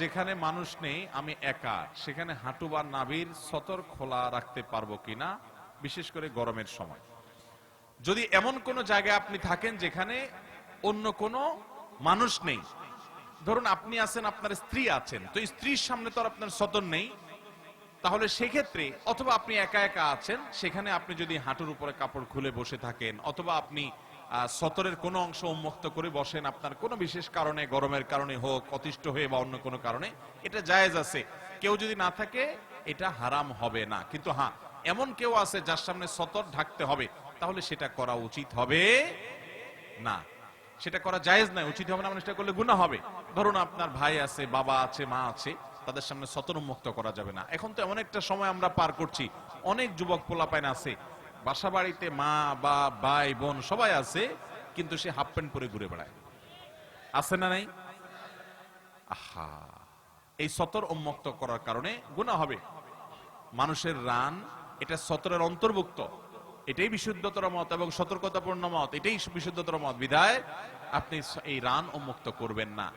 যেখানে মানুষ নেই, আমি একা। সেখানে হাঁটু বা নাভির সতর খোলা রাখতে পারব কিনা, বিশেষ করে গরমের সময়। যদি এমন কোন জায়গায় আপনি থাকেন যেখানে অন্য কোনো মানুষ নেই, ধরুন আপনি আছেন, আপনার স্ত্রী আছেন, তো স্ত্রীর সামনে তো আর আপনার সতর নেই, তাহলে সেক্ষেত্রে অথবা আপনি একা একা আছেন, সেখানে আপনি যদি হাঁটুর উপরে কাপড় খুলে বসে থাকেন, অথবা আপনি সতরের কোনো অংশ উন্মুক্ত করে বসেন। আপনার কোনো বিশেষ কারণে, গরমের কারণে হোক, অতিষ্ঠ হয়ে বা অন্য কোনো কারণে, এটা জায়েজ আছে। কেউ যদি না থাকে, এটা হারাম হবে না। কিন্তু হ্যাঁ এমন কেউ আছে যার সামনে সতর ঢাকতে হবে, তাহলে সেটা করা উচিত হবে না। সেটা করা জায়েজ নয়, উচিত হবে না মানে সেটা করলে গুনাহ হবে। ধরুন আপনার ভাই আছে, বাবা আছে, মা আছে, তাদের সামনে সতর উন্মুক্ত করা যাবে না। এখন তো এমন একটা সময় আমরা পার করছি, অনেক যুবক পোলাপাইন আছে বাসা বাড়িতে মা, বা ভাই, বোন সবাই আছে, কিন্তু সে হাফ প্যান্ট পরে ঘুরে বেড়ায়। আছে না নাই? আহা, এই সতর উন্মুক্ত করার কারণে গুনাহ হবে। মানুষের রান, এটা সতরের অন্তর্ভুক্ত। এটাই বিশুদ্ধতর মত এবং সতর্কতাপূর্ণ মত, এটাই বিশুদ্ধতর মত। বিধায়, আপনি এই রান উন্মুক্ত করবেন না।